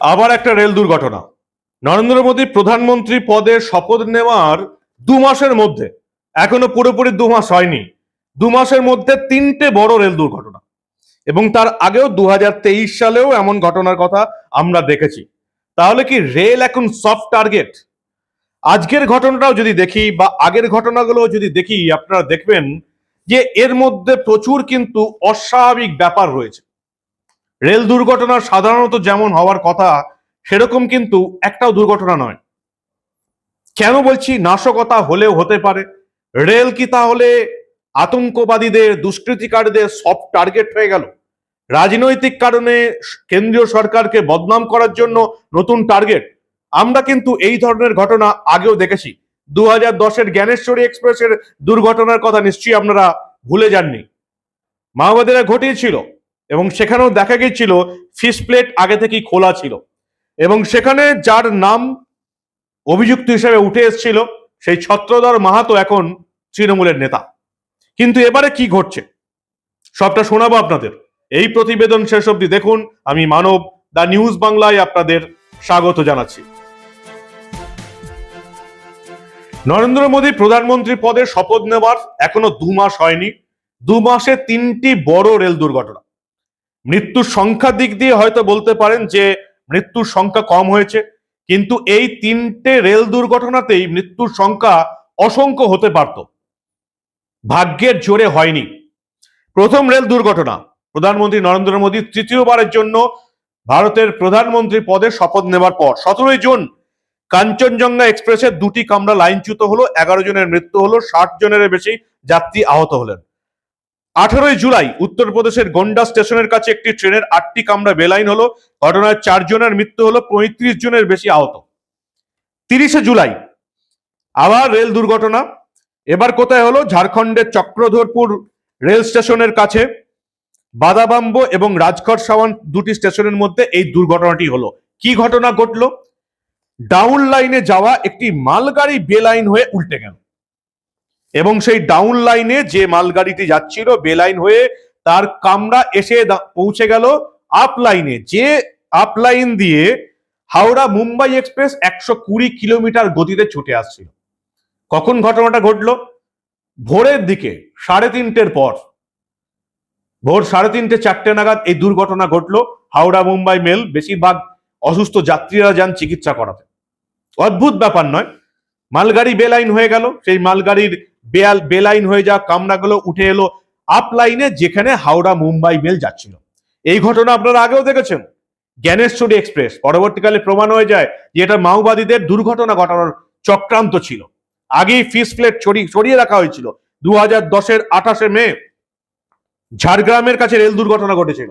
আবার একটা রেল দুর্ঘটনা। নরেন্দ্র মোদী প্রধানমন্ত্রী পদে শপথ নেওয়ার দু মাসের মধ্যে, এখনও পুরোপুরি দু মাস হয়নি, দু মাসের মধ্যে তিনটে বড় রেল দুর্ঘটনা। এবং তার আগেও দু হাজার তেইশ সালেও এমন ঘটনার কথা আমরা দেখেছি। তাহলে কি রেল এখন সফট টার্গেট আজকের ঘটনাটাও যদি দেখি বা আগের ঘটনাগুলো যদি দেখি, আপনারা দেখবেন যে এর মধ্যে প্রচুর কিন্তু অস্বাভাবিক ব্যাপার রয়েছে। রেল দুর্ঘটনা সাধারণত যেমন হওয়ার কথা, সেরকম কিন্তু একটাও দুর্ঘটনা নয়। কেন বলছি নাশকতা হলেও হতে পারে? রেল কি তাহলে আতঙ্কবাদীদের, দুষ্কৃতিকারীদের সব টার্গেট হয়ে গেল? রাজনৈতিক কারণে কেন্দ্রীয় সরকারকে বদনাম করার জন্য নতুন টার্গেট? আমরা কিন্তু এই ধরনের ঘটনা আগেও দেখেছি। দু হাজার দশের জ্ঞানেশ্বরী এক্সপ্রেসের দুর্ঘটনার কথা নিশ্চয়ই আপনারা ভুলে যাননি। মাওবাদীরা ঘটিয়েছিল। এবং সেখানেও দেখা গিয়েছিল ফিস প্লেট আগে থেকেই খোলা ছিল। এবং সেখানে যার নাম অভিযুক্ত হিসেবে উঠে এসেছিল, সেই ছত্রধর মাহাতো এখন তৃণমূলের নেতা। কিন্তু এবারে কি ঘটছে? সবটা শোনাবো আপনাদের। এই প্রতিবেদন শেষ অবধি দেখুন। আমি মানব দা নিউজ বাংলায় আপনাদের স্বাগত জানাচ্ছি। নরেন্দ্র মোদী প্রধানমন্ত্রী পদে শপথ নেওয়ার এখনও দু মাস হয়নি। দু মাসে তিনটি বড় রেল দুর্ঘটনা। মৃত্যুর সংখ্যার দিক দিয়ে হয়তো বলতে পারেন যে মৃত্যুর সংখ্যা কম হয়েছে, কিন্তু এই তিনটে রেল দুর্ঘটনাতেই মৃত্যুর সংখ্যা অসংখ্য হতে পারত। ভাগ্যের জোরে হয়নি। প্রথম রেল দুর্ঘটনা, প্রধানমন্ত্রী নরেন্দ্র মোদী তৃতীয়বারের জন্য ভারতের প্রধানমন্ত্রী পদে শপথ নেবার পর, সতেরোই জুন কাঞ্চনজঙ্ঘা এক্সপ্রেসের দুটি কামরা লাইনচ্যুত হলো, এগারো জনের মৃত্যু হলো, ষাট জনের বেশি যাত্রী আহত হলেন। আঠারোই জুলাই উত্তরপ্রদেশের গোন্ডা স্টেশনের কাছে একটি ট্রেনের আটটি কামরা বেলাইন হলো। ঘটনায় চারজনের মৃত্যু হলো, পঁয়ত্রিশ জনের বেশি আহত। তিরিশে জুলাই, আবার রেল দুর্ঘটনা। এবার কোথায় হলো? ঝাড়খণ্ডের চক্রধরপুর রেল স্টেশনের কাছে। বাদাবাম্ব এবং রাজখড় সাওয়ান দুটি স্টেশনের মধ্যে এই দুর্ঘটনাটি হলো। কি ঘটনা ঘটলো? ডাউন লাইনে যাওয়া একটি মালগাড়ি বেলাইন হয়ে উল্টে গেল। এবং সেই ডাউন লাইনে যে মালগাড়িটি যাচ্ছিল বেলাইন হয়ে তার কামরা এসে পৌঁছে গেল আপ লাইনে যে আপ লাইন দিয়ে হাওড়া মুম্বাই এক্সপ্রেস একশো কুড়ি কিলোমিটার গতিতে ছুটে আসছিল। কখন ঘটনাটা ঘটলো? ভোরের দিকে, সাড়ে তিনটের পর। ভোর সাড়ে তিনটে, চারটে নাগাদ এই দুর্ঘটনা ঘটলো হাওড়া মুম্বাই মেল। বেশিরভাগ অসুস্থ যাত্রীরা যান চিকিৎসা করাতে। অদ্ভুত ব্যাপার নয়। মালগাড়ি বেলাইন হয়ে গেল। সেই মালগাড়ির বেয়াল বেলাইন হয়ে যাওয়া কামরাগুলো উঠে এলো আপ লাইনে যেখানে হাওড়া মুম্বাই মেল যাচ্ছিল। এই ঘটনা আপনারা আগেও দেখেছেন। জ্ঞানেশ্বরী এক্সপ্রেস পরবর্তীকালে প্রমাণ হয়ে যায় যে এটা মাওবাদীদের দুর্ঘটনা ঘটানোর চক্রান্ত ছিল। আগেই ফিস প্লেট ছড়িয়ে রাখা হয়েছিল। দু হাজার দশের আঠাশে মে ঝাড়গ্রামের কাছে রেল দুর্ঘটনা ঘটেছিল।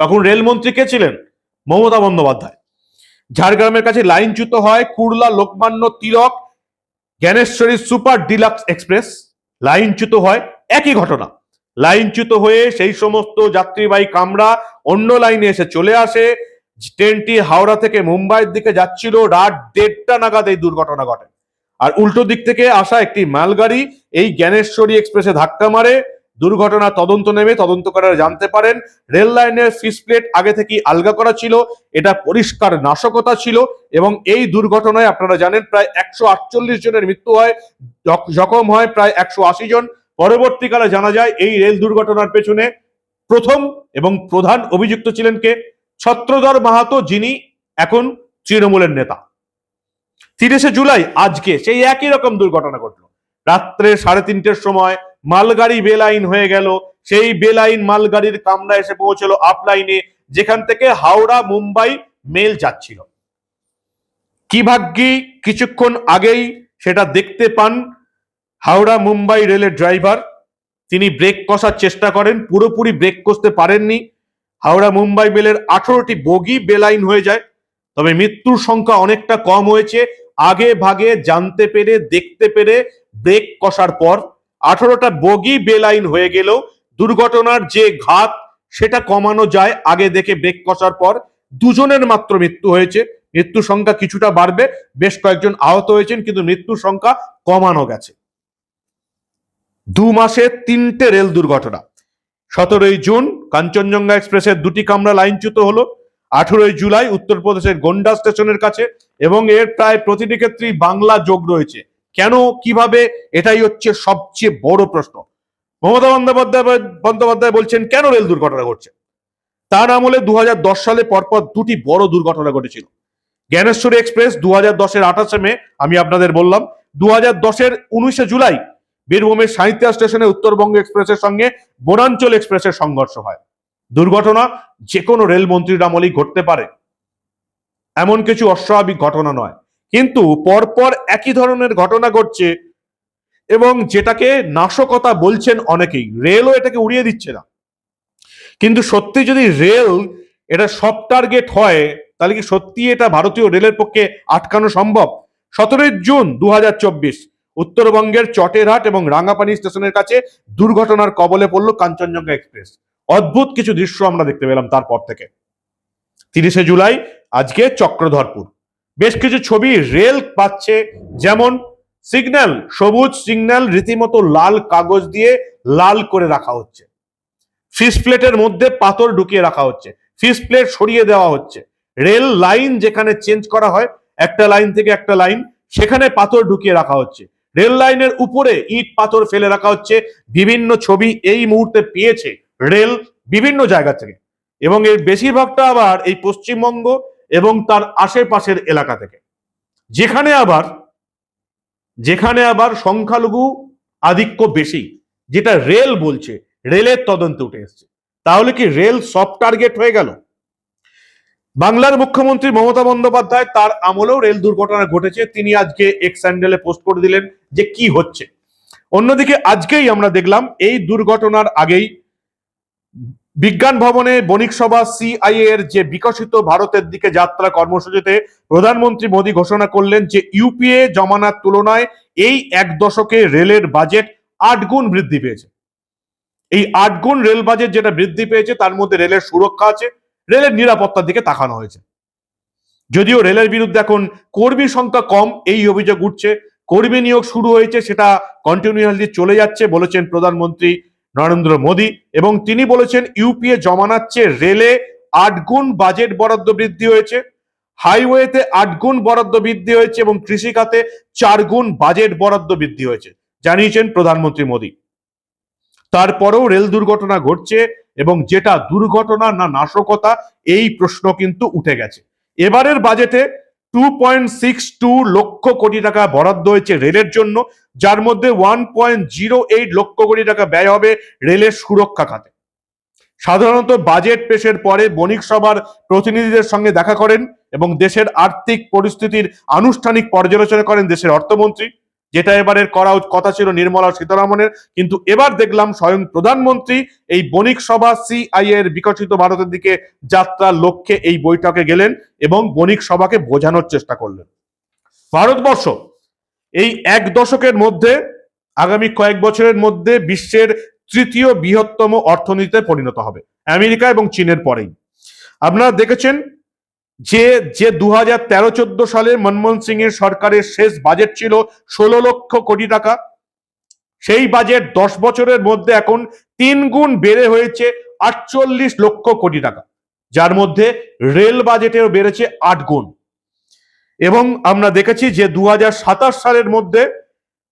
তখন রেলমন্ত্রী কে ছিলেন? মমতা বন্দ্যোপাধ্যায়। ঝাড়গ্রামের কাছে লাইনচ্যুত হয় Kurla Lokmanya Tilak Jnaneshwari super deluxe express লাইনচ্যুত হয় একই ঘটনা। লাইনচ্যুত হয়ে সেই সমস্ত যাত্রীবাহী কামরা অন্য লাইনে এসে চলে আসে। ট্রেনটি হাওড়া থেকে মুম্বাইয়ের দিকে যাচ্ছিল, রাত দেড়টা নাগাদ এই দুর্ঘটনা ঘটে। আর উল্টো দিক থেকে আসা একটি মালগাড়ি এই জ্ঞানেশ্বরী এক্সপ্রেসে ধাক্কা মারে। দুর্ঘটনা তদন্ত নেমে তদন্ত করার জানতে পারেন। রেল লাইনের ফিস প্লেট আগে থেকেই আলগা করা ছিল, এটা পরিষ্কার নাশকতা ছিল এবং এই দুর্ঘটনায় আপনারা জানেন প্রায় একশো আটচল্লিশ জনের মৃত্যু হয় জখম হয় প্রায় একশো আশি জন। পরবর্তীকালে জানা যায় এই রেল দুর্ঘটনার পেছনে প্রথম এবং প্রধান অভিযুক্ত ছিলেন কে? ছত্রধর মাহাতো, যিনি এখন তৃণমূলের নেতা। তিরিশে জুলাই, আজকে সেই একই রকম দুর্ঘটনা ঘটলো। রাত্রে সাড়ে তিনটের সময় মালগাড়ি বেলাইন হয়ে গেল। সেই বেলাইন মালগাড়ির কামরা এসে পৌঁছলো আপলাইনে, যেখান থেকে হাওড়া মুম্বাই মেল যাচ্ছিল। কি ভাগ্যি? কিছুক্ষণ আগেই সেটা দেখতে পান হাওড়া মুম্বাই রেলের ড্রাইভার। তিনি ব্রেক কষার চেষ্টা করেন, পুরোপুরি ব্রেক কষতে পারেননি। হাওড়া মুম্বাই মেলের আঠারোটি বগি বেলাইন হয়ে যায়, তবে মৃত্যুর সংখ্যা অনেকটা কম হয়েছে। আগে ভাগে জানতে পেরে, দেখতে পেরে ব্রেক কষার পর আঠারোটা বগি বেলাইন হয়ে গেলেও দুর্ঘটনার যে ঘাত, সেটা কমানো যায়। আগে দেখে ব্রেক কষার পর দুজনের মাত্র মৃত্যু হয়েছে। মৃত্যু সংখ্যা কিছুটা বাড়বে। বেশ কয়েকজন আহত হয়েছেন, কিন্তু মৃত্যুর সংখ্যা কমানো গেছে। দু মাসে তিনটে রেল দুর্ঘটনা। সতেরোই জুন কাঞ্চনজঙ্ঘা এক্সপ্রেসের দুটি কামরা লাইনচ্যুত হলো। আঠেরোই জুলাই উত্তরপ্রদেশের গোন্ডা স্টেশনের কাছে এবং এর প্রায় প্রতিটি ক্ষেত্রেই বাংলা যোগ রয়েছে। কেন, কীভাবে, এটাই হচ্ছে সবচেয়ে বড় প্রশ্ন। মমতা বন্দ্যোপাধ্যায় বন্দ্যোপাধ্যায় বলছেন, কেন রেল দুর্ঘটনা ঘটছে? তার আমলে দুহাজার দশ সালে পরপর দুটি বড় দুর্ঘটনা ঘটেছিল। জ্ঞানেশ্বরী এক্সপ্রেস দু হাজার দশের আঠাশে মে, আমি আপনাদের বললাম দু হাজার দশের উনিশে জুলাই বীরভূমের সাহিত্যা স্টেশনে উত্তরবঙ্গ এক্সপ্রেসের সঙ্গে বনাঞ্চল এক্সপ্রেসের সংঘর্ষ হয়। দুর্ঘটনা যে কোনো রেলমন্ত্রীর আমলেই ঘটতে পারে। এমন কিছু অস্বাভাবিক ঘটনা নয়। কিন্তু পরপর একই ধরনের ঘটনা ঘটছে এবং যেটাকে নাশকতা বলছেন অনেকেই। রেলও এটাকে উড়িয়ে দিচ্ছে না। কিন্তু সত্যি যদি রেল এটা সব টার্গেট হয়, তাহলে কি সত্যি এটা ভারতীয় রেলের পক্ষে আটকানো সম্ভব? সতেরোই জুন দু হাজার চব্বিশ, উত্তরবঙ্গের চটেরহাট এবং রাঙ্গাপানি স্টেশনের কাছে দুর্ঘটনার কবলে পড়ল কাঞ্চনজঙ্ঘা এক্সপ্রেস। অদ্ভুত কিছু দৃশ্য আমরা দেখতে পেলাম তারপর থেকে। তিরিশে জুলাই, আজকে চক্রধরপুর। বেশ কিছু ছবি রেল পাচ্ছে, যেমন সিগন্যাল, সবুজ সিগন্যাল রীতিমতো লাল কাগজ দিয়ে লাল করে রাখা হচ্ছে। ফিস প্লেটের মধ্যে পাথর ঢুকিয়ে রাখা হচ্ছে, ফিস প্লেট সরিয়ে দেওয়া হচ্ছে। রেল লাইন যেখানে চেঞ্জ করা হয়, একটা লাইন থেকে একটা লাইন, সেখানে পাথর ঢুকিয়ে রাখা হচ্ছে। রেল লাইনের উপরে ইট পাথর ফেলে রাখা হচ্ছে, বিভিন্ন ছবি এই মুহূর্তে পেয়েছে রেল বিভিন্ন জায়গা থেকে। এবং এর বেশিরভাগটা আবার এই পশ্চিমবঙ্গ এবং তার আশেপাশের এলাকা থেকে। যেখানে আবার যেখানে আবার সংখ্যালঘু আধিক্য বেশি, যেটা রেল বলছে, রেলের তদন্তে উঠে এসছে। তাহলে কি রেল সফট টার্গেট হয়ে গেল? বাংলার মুখ্যমন্ত্রী মমতা বন্দ্যোপাধ্যায় তার আমলেও রেল দুর্ঘটনা ঘটেছে। তিনি আজকে এক্স স্যান্ডেলে পোস্ট করে দিলেন যে কি হচ্ছে। অন্যদিকে আজকেই আমরা দেখলাম, এই দুর্ঘটনার আগেই বিজ্ঞান ভবনে বণিক সভা সিআইএ এর যে বিকশিত ভারতের দিকে যাত্রা কর্মসূচিতে প্রধানমন্ত্রী মোদী ঘোষণা করলেন যে ইউপিএ জমানার তুলনায় এই এক দশকে রেলের বাজেট আট গুণ বৃদ্ধি পেয়েছে। এই আট গুণ রেল বাজেট যেটা বৃদ্ধি পেয়েছে, তার মধ্যে রেলের সুরক্ষা আছে, রেলের নিরাপত্তার দিকে তাকানো হয়েছে। যদিও রেলের বিরুদ্ধে এখন কর্মী সংখ্যা কম, এই অভিযোগ উঠছে। কর্মী নিয়োগ শুরু হয়েছে, সেটা কন্টিনিউয়াসলি চলে যাচ্ছে, বলেছেন প্রধানমন্ত্রী নরেন্দ্র মোদী এবং তিনি বলেছেন ইউপিএ জমানাচ্ছে রেলে আট গুণ বাজেট বরাদ্দ বৃদ্ধি হয়েছে হাইওয়েতে আট গুণ বরাদ্দ বৃদ্ধি হয়েছে এবং কৃষি খাতে চার গুণ বাজেট বরাদ্দ বৃদ্ধি হয়েছে, জানিয়েছেন প্রধানমন্ত্রী মোদী। তারপরেও রেল দুর্ঘটনা ঘটছে এবং যেটা দুর্ঘটনা না নাশকতা, এই প্রশ্ন কিন্তু উঠে গেছে। এবারের বাজেটে two point six two lakh crore টাকা বরাদ্দ হয়েছে রেলের জন্য যার মধ্যে one point zero eight lakh crore টাকা ব্যয় হবে রেলের সুরক্ষা খাতে। সাধারণত বাজেট পেশের পরে বণিক সভার প্রতিনিধিদের সঙ্গে দেখা করেন এবং দেশের আর্থিক পরিস্থিতির আনুষ্ঠানিক পর্যালোচনা করেন দেশের অর্থমন্ত্রী, যেটা এবারের করা কথা ছিল নির্মলা সীতারামনের। কিন্তু এবার দেখলাম স্বয়ং প্রধানমন্ত্রী এই বণিক সভা সিআই এর বিকশিত ভারতের দিকে যাত্রার লক্ষ্যে এই বৈঠকে গেলেন এবং বণিক সভাকে বোঝানোর চেষ্টা করলেন। ভারতবর্ষ এই এক দশকের মধ্যে, আগামী কয়েক বছরের মধ্যে বিশ্বের তৃতীয় বৃহত্তম অর্থনীতিতে পরিণত হবে। আমেরিকা এবং চীনের পরেই। আপনারা দেখেছেন যে যে দু হাজার তেরো চোদ্দ সালে মনমোহন সিং এর সরকারের শেষ বাজেট ছিল ষোলো লক্ষ কোটি টাকা। সেই বাজেট দশ বছরের মধ্যে এখন তিন গুণ বেড়ে হয়েছে আটচল্লিশ লক্ষ কোটি টাকা। যার মধ্যে রেল বাজেটেও বেড়েছে আট গুণ। এবং আমরা দেখেছি যে দু হাজার সাতাশ সালের মধ্যে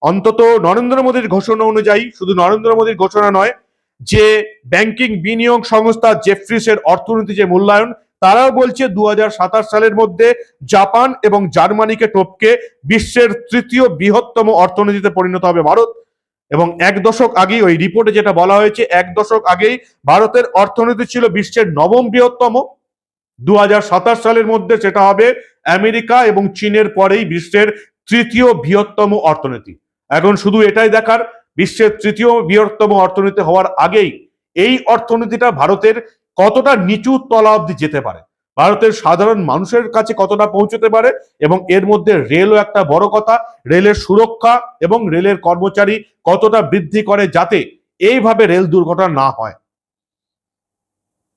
অন্তত নরেন্দ্র মোদীর ঘোষণা অনুযায়ী, শুধু নরেন্দ্র মোদীর ঘোষণা নয়, যে ব্যাংকিং বিনিয়োগ সংস্থা জেফ্রিসের অর্থনীতি যে মূল্যায়ন, তারাও বলছে দু হাজার সাতাশ সালের মধ্যে জাপান এবং জার্মানিকে টপকে বিশ্বের তৃতীয় বৃহত্তম অর্থনীতিতে পরিণত হবে ভারত। এবং এক দশক আগেই, ওই রিপোর্টে যেটা বলা হয়েছে, এক দশক আগেই ভারতের অর্থনীতি ছিল বিশ্বের নবম বৃহত্তম। দু হাজার সাতাশ সালের মধ্যে সেটা হবে আমেরিকা এবং চীনের পরেই বিশ্বের তৃতীয় বৃহত্তম অর্থনীতি। এখন শুধু এটাই দেখার, বিশ্বের তৃতীয় বৃহত্তম অর্থনীতি হওয়ার আগেই এই অর্থনীতিটা ভারতের কতটা নিচু তলা অব্দি যেতে পারে? ভারতের সাধারণ মানুষের কাছে কতটা পৌঁছতে পারে? এবং এর মধ্যে রেলও একটা বড় কথা, রেলের সুরক্ষা এবং রেলের কর্মচারী কতটা বৃদ্ধি করে যাতে এইভাবে রেল দুর্ঘটনা না হয়?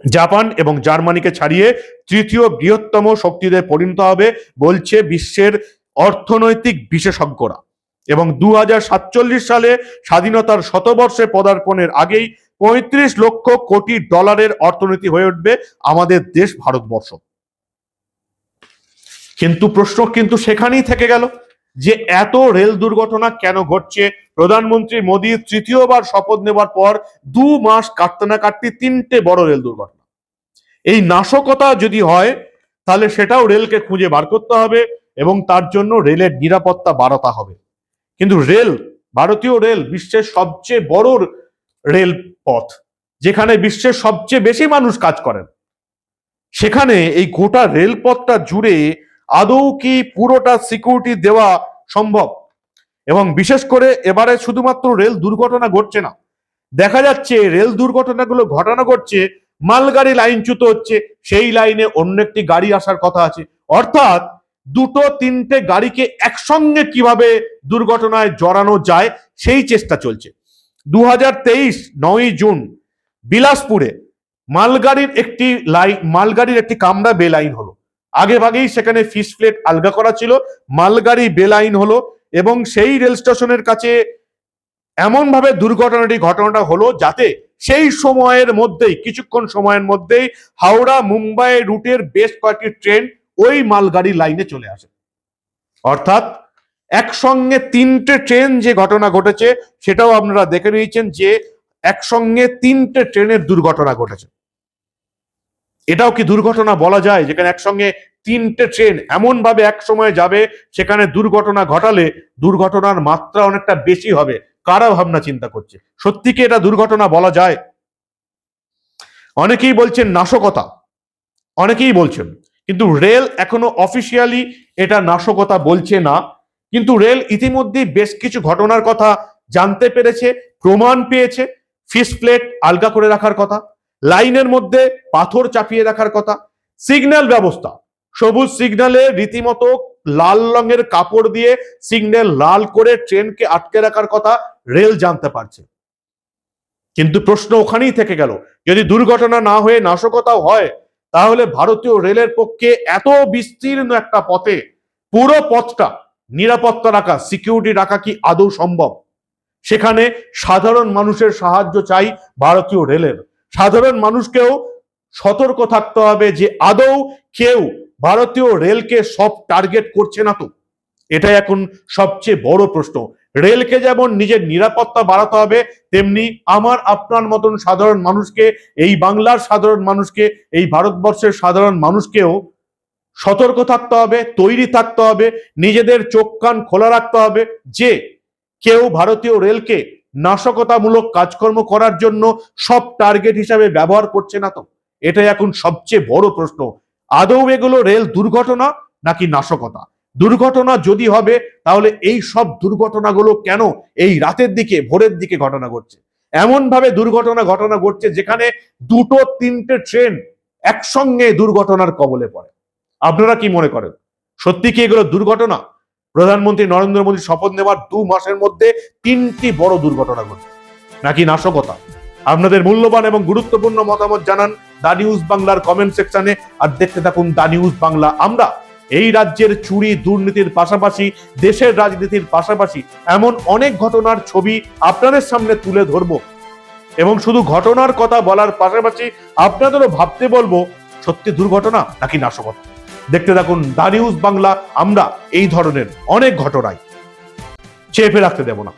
জাপান এবং জার্মানিকে ছাড়িয়ে তৃতীয় বৃহত্তম শক্তিতে পরিণত হবে বলছে বিশ্বের অর্থনৈতিক বিশেষজ্ঞরা। এবং দু হাজার সাতচল্লিশ সালে স্বাধীনতার শতবর্ষে পদার্পণের আগেই পঁয়ত্রিশ লক্ষ কোটি ডলারের অর্থনীতি হয়ে উঠবে আমাদের দেশ ভারতবর্ষ। কিন্তু প্রশ্ন কিন্তু সেখানেই থেকে গেল। যে এত রেল দুর্ঘটনা কেন ঘটছে? প্রধানমন্ত্রী মোদী তৃতীয়বার শপথ নেবার পর দু মাস কাটতে না কাটতে তিনটে বড় রেল দুর্ঘটনা। এই নাশকতা যদি হয়, তাহলে সেটাও রেলকে খুঁজে বার করতে হবে এবং তার জন্য রেলের নিরাপত্তা বাড়াতে হবে। কিন্তু রেল, ভারতীয় রেল বিশ্বের সবচেয়ে বড় রেল পথ, যেখানে বিশ্বের সবচেয়ে বেশি মানুষ কাজ করেন, সেখানে এই গোটা রেলপথটা জুড়ে আদৌ কি পুরোটা সিকিউরিটি দেওয়া সম্ভব? এবং বিশেষ করে এবারে শুধুমাত্র রেল দুর্ঘটনা ঘটছে না। দেখা যাচ্ছে রেল দুর্ঘটনাগুলো, ঘটনা ঘটছে, মালগাড়ি লাইনচ্যুত হচ্ছে, সেই লাইনে অন্য একটি গাড়ি আসার কথা আছে। অর্থাৎ দুটো তিনটে গাড়িকে একসঙ্গে কীভাবে দুর্ঘটনায় জড়ানো যায়, সেই চেষ্টা চলছে। দু হাজার তেইশ, নয়ই জুন, বিলাসপুরে মালগাড়ির একটি লাইন মালগাড়ির একটি কামরা বেলাইন হলো। আগে ভাগেই সেখানে ফিস প্লেট আলগা করা ছিল, মালগাড়ি বেলাইন হলো এবং সেই রেল স্টেশনের কাছে এমন ভাবে দুর্ঘটনাটি, ঘটনাটা হলো যাতে সেই সময়ের মধ্যেই, কিছুক্ষণ সময়ের মধ্যেই হাওড়া মুম্বাই রুটের বেশ কয়েকটি ট্রেন ওই মালগাড়ি লাইনে চলে আসে। অর্থাৎ একসঙ্গে তিনটে ট্রেন যে ঘটনা ঘটেছে, সেটাও আপনারা দেখে নিয়েছেন যে একসঙ্গে তিনটে ট্রেনের দুর্ঘটনা ঘটেছে। এটাও কি দুর্ঘটনা বলা যায়? যেখানে একসঙ্গে তিনটে ট্রেন এমন ভাবে এক সময় যাবে, সেখানে দুর্ঘটনা ঘটালে দুর্ঘটনার মাত্রা অনেকটা বেশি হবে। কারা ভাবনা চিন্তা করছে? সত্যি কি এটা দুর্ঘটনা বলা যায়? অনেকেই বলছেন নাশকতা। অনেকেই বলছেন। কিন্তু রেল এখনও অফিসিয়ালি এটা নাশকতা বলছে না। কিন্তু রেল ইতিমধ্যেই বেশ কিছু ঘটনার কথা জানতে পেরেছে, প্রমাণ পেয়েছে, ফিস প্লেট আলগা করে রাখার কথা। লাইনের মধ্যে পাথর চাপিয়ে রাখার কথা। সিগন্যাল ব্যবস্থা। সবুজ সিগন্যালে রীতিমতো লাল রঙের কাপড় দিয়ে সিগন্যাল লাল করে ট্রেনকে আটকে রাখার কথা রেল জানতে পারছে। কিন্তু প্রশ্ন ওখানেই থেকে গেল। যদি দুর্ঘটনা না হয়ে নাশকতাও হয়, তাহলে ভারতীয় রেলের পক্ষে এত বিস্তীর্ণ একটা পথে পুরো পথটা নিরাপত্তা রাখা, সিকিউরিটি রাখা কি আদৌ সম্ভব? সেখানে সাধারণ মানুষের সাহায্য চাই ভারতীয় রেলের। সাধারণ মানুষকেও সতর্ক থাকতে হবে যে আদৌ কেউ ভারতীয় রেলকে সব টার্গেট করছে না তো। এটাই এখন সবচেয়ে বড় প্রশ্ন। রেলকে যেমন নিজের নিরাপত্তা বাড়াতে হবে, তেমনি আমার, আপনার মতন সাধারণ মানুষকে, এই বাংলার সাধারণ মানুষকে, এই ভারতবর্ষের সাধারণ মানুষকেও সতর্ক থাকতে হবে, তৈরি থাকতে হবে, নিজেদের চোখ কান খোলা রাখতে হবে যে কেউ ভারতীয় রেলকে নাশকতামূলক কাজকর্ম করার জন্য সব টার্গেট হিসাবে ব্যবহার করছে না তো? এটাই এখন সবচেয়ে বড় প্রশ্ন। আদৌ এগুলো রেল দুর্ঘটনা নাকি নাশকতা? দুর্ঘটনা যদি হবে, তাহলে এই সব দুর্ঘটনাগুলো কেন এই রাতের দিকে, ভোরের দিকে ঘটনা ঘটছে? এমন ভাবে দুর্ঘটনা ঘটনা ঘটছে যেখানে দুটো, তিনটে ট্রেন একসঙ্গে দুর্ঘটনার কবলে পড়ে। আপনারা কি মনে করেন? সত্যি কি এগুলো দুর্ঘটনা? প্রধানমন্ত্রী নরেন্দ্র মোদী শপথ নেওয়ার দু মাসের মধ্যে তিনটি বড় দুর্ঘটনা ঘটছে নাকি নাশকতা? আপনাদের মূল্যবান এবং গুরুত্বপূর্ণ মতামত জানান দা নিউজ বাংলার কমেন্ট সেকশনে আর দেখতে থাকুন দা নিউজ বাংলা। আমরা এই রাজ্যের চুরি, দুর্নীতির পাশাপাশি, দেশের রাজনীতির পাশাপাশি এমন অনেক ঘটনার ছবি আপনাদের সামনে তুলে ধরবো। এবং শুধু ঘটনার কথা বলার পাশাপাশি আপনাদেরও ভাবতে বলব, সত্যি দুর্ঘটনা নাকি নাশকতা? দেখতে থাকুন দা নিউজ বাংলা আমরা এই ধরনের অনেক ঘটনায়। চেপে রাখতে দেব না।